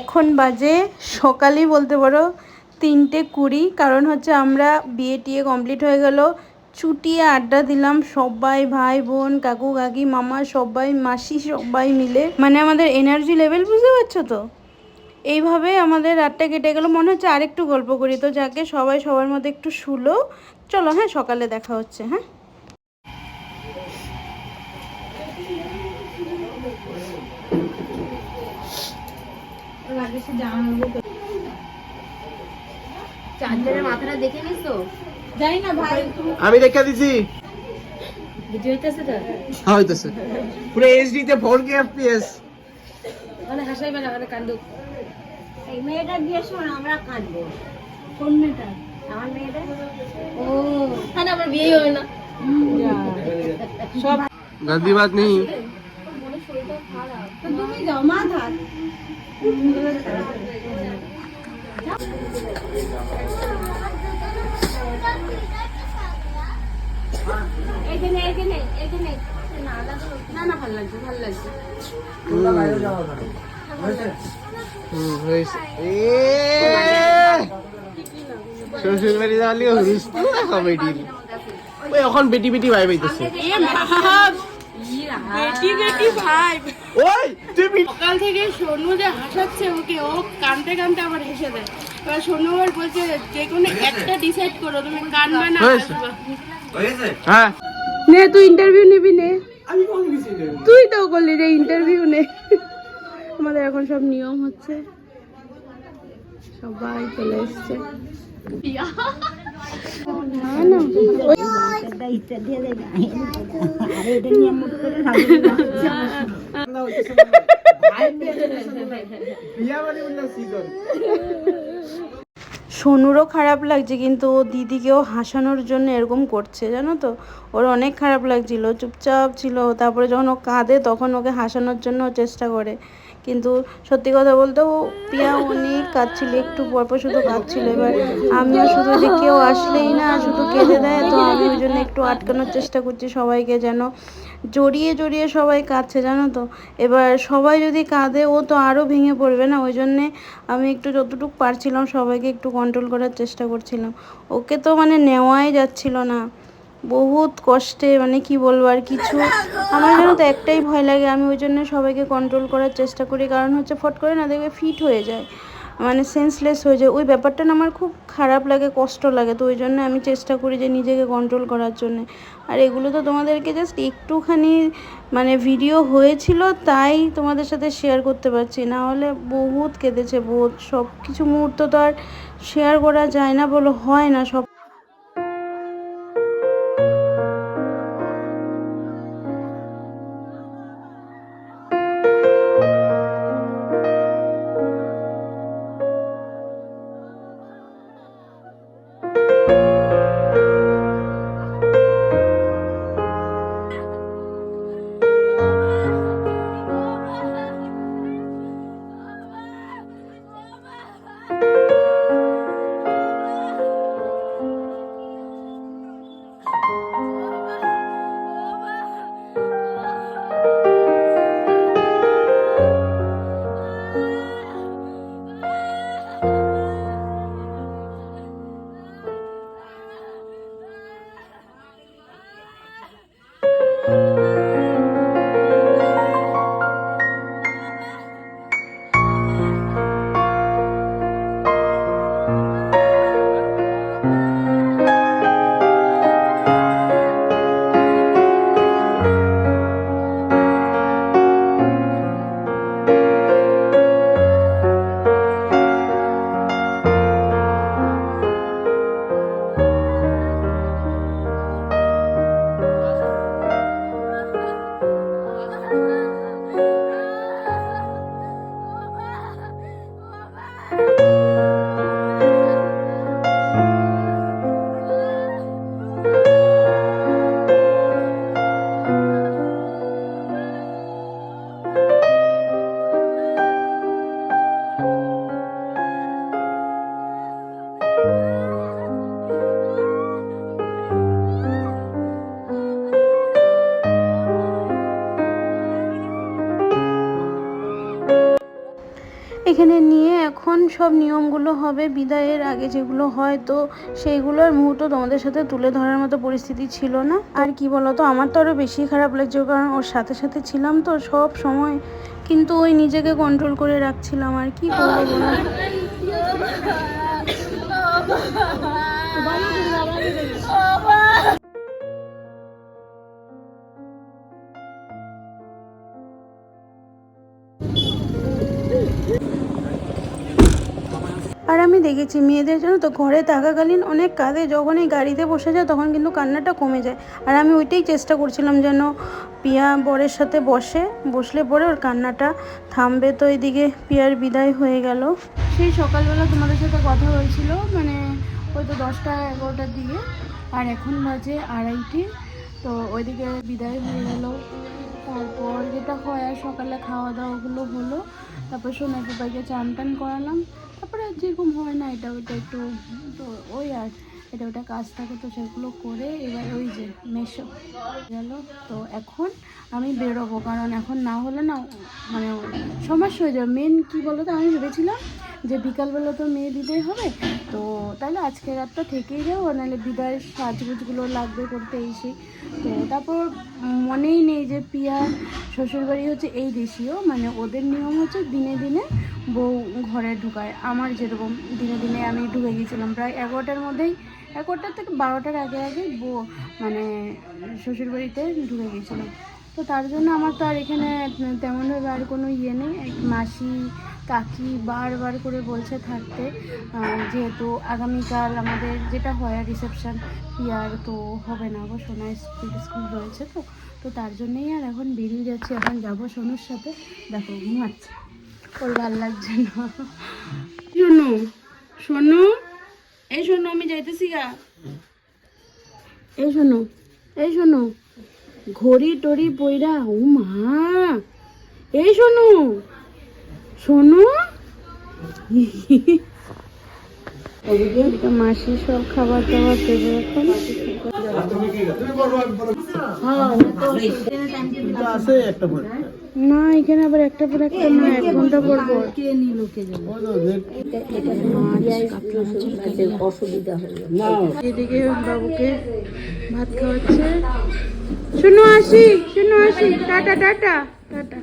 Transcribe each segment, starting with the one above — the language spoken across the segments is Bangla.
এখন বাজে সকালই বলতে পারো তিনটে কুড়ি, কারণ হচ্ছে আমরা বিয়ে টিয়ে কমপ্লিট হয়ে গেল। চুটিয়ে আড্ডা দিলাম সবাই, ভাই, বোন, কাকু, কাকি, মামা, সবাই, মাসি, সবাই মিলে। মানে আমাদের এনার্জি লেভেল বুঝতে পারছ তো? এইভাবে আমাদের রাতটা কেটে গেল। মনে হচ্ছে আরেকটু গল্প করি। তো যাকে সবাই সবার মধ্যে একটু শুলো, চলো হ্যাঁ সকালে দেখা হচ্ছে হ্যাঁ? আগে সে জামা নেব মাথাটা দেখে নিস তো। জানি না ভাই। আমি দেখে দিছি। ভিডিও হইতাছে মানে মানে ও তাহলে নেই। তুমি যাও থাক। না না ভালো শ্বশুর বাড়ি যাওয়ালি হরিস তো এখন বেটি বেটি ওই এখন বেটি বেটি ভাই বাইতেছে বেটি বেটি ভাই। ওই তুই সকাল থেকে সোনু যে হাসাচ্ছে ওকে ও কানতে কানতে আবার হেসে দেয়। এবার সোনু আবার বলছে যে কোনো একটা ডিসাইড করো তুমি কানবে না। হ্যাঁ। নে তুই ইন্টারভিউ নিবি নে। তুই তো করলি রে ইন্টারভিউ নে। আমাদের এখন সব নিয়ম হচ্ছে। সবাই চলে এসছে। সোনুরও খারাপ লাগছে, কিন্তু ও দিদিকেও হাসানোর জন্য এরকম করছে, জানো তো? ওর অনেক খারাপ লাগছিল, চুপচাপ ছিল। তারপরে যখন ও কাঁদে, তখন ওকে হাসানোর জন্য চেষ্টা করে। কিন্তু সত্যি কথা বলতে ও পিয়া অনেক কাঁদছিল, একটু পরপর শুধু কাঁদছিল। এবার আমিও শুধু যে কেউ আসলেই না, শুধু কেঁদে দেয়, তো আমি ওই জন্য একটু আটকানোর চেষ্টা করছি সবাইকে যেন জড়িয়ে জড়িয়ে সবাই কাঁদছে, জানো তো? এবার সবাই যদি কাঁদে, ও তো আরও ভেঙে পড়বে না? ওই জন্যে আমি একটু যতটুকু পারছিলাম, সবাইকে একটু কন্ট্রোল করার চেষ্টা করছিলাম। ওকে তো মানে নেওয়াই যাচ্ছিল না। বহুত কষ্টে মানে কি বলব আর কিছু। আমার যেন তো একটাই ভয় লাগে, আমি ওই জন্য সবাইকে কন্ট্রোল করার চেষ্টা করি। কারণ হচ্ছে ফট করে না দেখবে ফিট হয়ে যায় মানে সেন্সলেস হয়ে যায়। ওই ব্যাপারটা না আমার খুব খারাপ লাগে, কষ্ট লাগে। তো ওই জন্য আমি চেষ্টা করি যে নিজেকে কন্ট্রোল করার জন্য। আর এগুলো তো তোমাদেরকে জাস্ট একটুখানি মানে ভিডিও হয়েছিল, তাই তোমাদের সাথে শেয়ার করতে পারছি। না হলে বহুত কেঁদেছে, বহুত। সব কিছু মুহূর্ত তো আর শেয়ার করা যায় না বলো হয় না সব। এখানে নিয়ে এখন সব নিয়মগুলো হবে বিদায়ের আগে যেগুলো হয় তো সেইগুলোর মুহূর্ত তোমাদের সাথে তুলে ধরার মতো পরিস্থিতি ছিল না আর কি বলতো আমার তো আরও বেশি খারাপ লাগছে কারণ ওর সাথে সাথে ছিলাম তো সব সময় কিন্তু ওই নিজেকে কন্ট্রোল করে রাখছিলাম আর কি করব বলো দেখেছি, মেয়েদের জন্য তো ঘরে থাকাকালীন অনেক কাঁদে যখন এই গাড়িতে বসে যায় তখন কিন্তু কান্নাটা কমে যায়। আর আমি ওইটাই চেষ্টা করছিলাম যেন পিয়া বরের সাথে বসে, বসলে পরে ওর কান্নাটা থামবে। তো এদিকে পিয়ার বিদায় হয়ে গেল। সেই সকালবেলা তোমাদের সাথে কথা হয়েছিল মানে ওই তো দশটা এগারোটার দিকে। আর এখন বাজে আড়াইটি, তো ওইদিকে বিদায় হয়ে গেল। তারপর যেটা হয় আর সকালে খাওয়া দাওয়াগুলো হলো, তারপর সোনার পাপাইকে চান টান করালাম। যেরকম হয় না, এটা ওইটা একটু, তো ওই আর, এটা ওটা কাজ থাকে, তো সেগুলো করে এবার ওই যে মেশো গেল। তো এখন আমি বেরোবো, কারণ এখন না হলে না মানে সমস্যা হয়ে যাবে। মেন কী বলো তো আমি ভেবেছিলাম যে বিকালবেলা তো মেয়ে বিদায় হবে, তো তাহলে আজকে রাতটা থেকেই যাব নাহলে বিদায়ের সাজগুজগুলো লাগবে করতে এই সেই তো তারপর মনেই নেই যে পিয়া শ্বশুরবাড়ি হচ্ছে এই দেশীয় মানে ওদের নিয়ম হচ্ছে দিনে দিনে বউ ঘরে ঢুকায়। আমার যেরকম দিনে দিনে আমি ঢুকে গেছিলাম প্রায় এগারোটার মধ্যেই, এগারোটার থেকে বারোটার আগে আগে বউ মানে শ্বশুরবাড়িতে ঢুকে গেছিলাম তো তার জন্য আমার তো আর এখানে তেমনভাবে আর কোনো ইয়ে নেই। এক মাসি, কাকি বারবার করে বলছে থাকতে। যেহেতু আগামীকাল আমাদের যেটা হয় রিসেপশন ইয়ার তো হবে না গো, সোনা স্কুল স্কুল রয়েছে তো। তো তার জন্যই আর এখন বেরিয়ে যাচ্ছে, এখন যাব সোনুর সাথে। দেখো, ঘুমাচ্ছে। ওর ভালো লাগছে না। শোনো শোনো এই শোনো আমি যাইতেছি গা। এই শোনো এই শোনো ঘড়ি টড়ি পইরা, ও মা! এই শোনো শোনো এদিকে মাসি সব খাবার দাবার দেবে এখন। না, এখানে আবার একটা পর একটা না, এক ঘণ্টা পর পর। এদিকে বাবুকে ভাত খাওয়াচ্ছে। শুনো আসি শুনো আসি। Tata tata tata.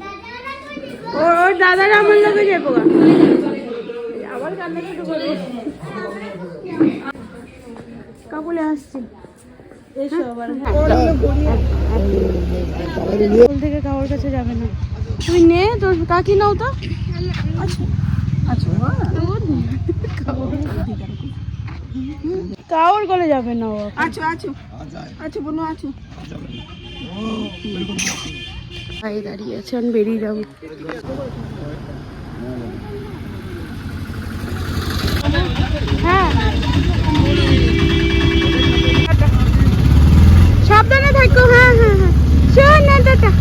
ও ওর দাদারা আমার লগে যাব গা। আবার কান্না শুরু করব। কাবুলে আসছি। স্কুল থেকে কাউর কাছে যাবে না। তুই নে তোর কাকি নাও তো। কাউর গলে যাবে না ও। আচ্ছা আচ্ছা আচ্ছা বোনো আছো। ভাই দাঁড়িয়ে আছে আমি বেরিয়ে যাব। হ্যাঁ সাবধানে থাকো হ্যাঁ হ্যাঁ হ্যাঁ শোন না টাটা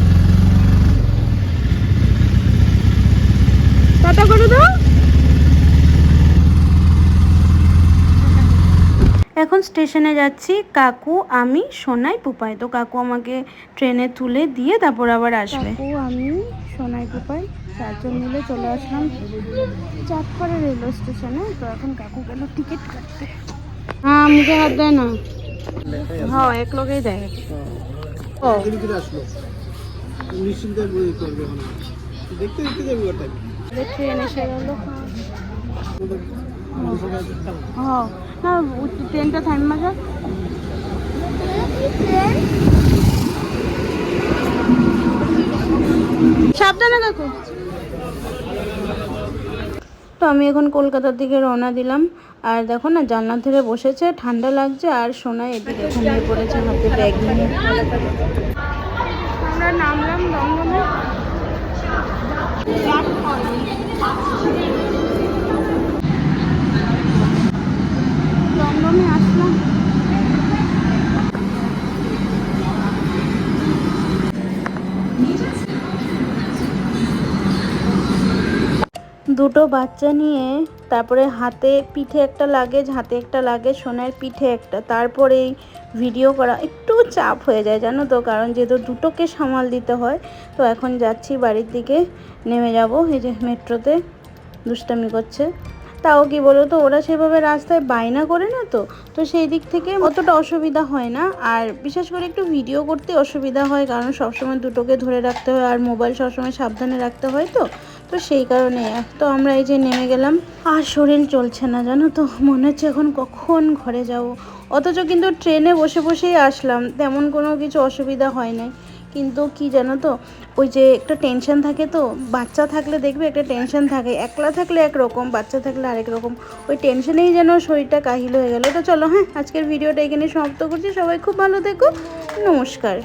টাটা করে দাও এখন স্টেশনে যাচ্ছি। কাকু আমি সোনাই পুপাই। তো কাকু আমাকে ট্রেনে তুলে দিয়ে তারপর আবার আসবে। কাকু আমি সোনাই পুপাই চারজন মিলে চলে আসলাম চাঁদপাড়া রেলওয়ে স্টেশনে। তো এখন কাকু গেল টিকিট কাটতে। হ্যাঁ মুখে হাত দেয় না। হ্যাঁ এক লোকেই দেয়। ও। আসলো নিশ্চিন্তে দেখতে দেখতে যাবি ট্রেন এসে গেল। ট্রেনটা থামা যাক সাবধানে দেখো তো আমি এখন কলকাতার দিকে রওনা দিলাম। আর দেখো না জানলার ধারে বসেছে, ঠান্ডা লাগছে, আর সোনায় এদিকে ঘুমিয়ে পড়েছে হাতে ব্যাগ নিয়ে। আমরা নামলাম দমদমে। দমদমে আসলাম। দুটো বাচ্চা নিয়ে, তারপরে হাতে পিঠে একটা লাগেজ, হাতে একটা লাগেজ, সোনার পিঠে একটা। তারপরে এই ভিডিও করা। একটু চাপ হয়ে যায়, জানো তো? কারণ যেহেতু দুটোকে সামাল দিতে হয়, তো এখন যাচ্ছি বাড়ির দিকে। নেমে যাব, এই যে মেট্রোতে দুষ্টামি করছে। তাও কি বলো তো ওরা সেভাবে রাস্তায় বায়না করে না তো? তো সেই দিক থেকে অতটা অসুবিধা হয় না। আর বিশেষ করে একটু ভিডিও করতে অসুবিধা হয়, কারণ সবসময় দুটোকে ধরে রাখতে হয় আর মোবাইল সবসময় সাবধানে রাখতে হয় তো। তো সেই কারণে, তো আমরা এই যে নেমে গেলাম, আর শরীর চলছে না, জানো তো? মনে হচ্ছে এখন কখন ঘরে যাব। অথচ কিন্তু ট্রেনে বসে বসেই আসলাম, তেমন কোনো কিছু অসুবিধা হয় নাই। কিন্তু কি জানো তো, ওই যে একটা টেনশন থাকে তো, বাচ্চা থাকলে দেখবে একটা টেনশন থাকে, একলা থাকলে একরকম, বাচ্চা থাকলে আরেক রকম, ওই টেনশনেই যেন শরীরটা কাহিল হয়ে গেল। তো চলো হ্যাঁ আজকের ভিডিওটা এখানে সমাপ্ত করছি, সবাই খুব ভালো থেকো, নমস্কার।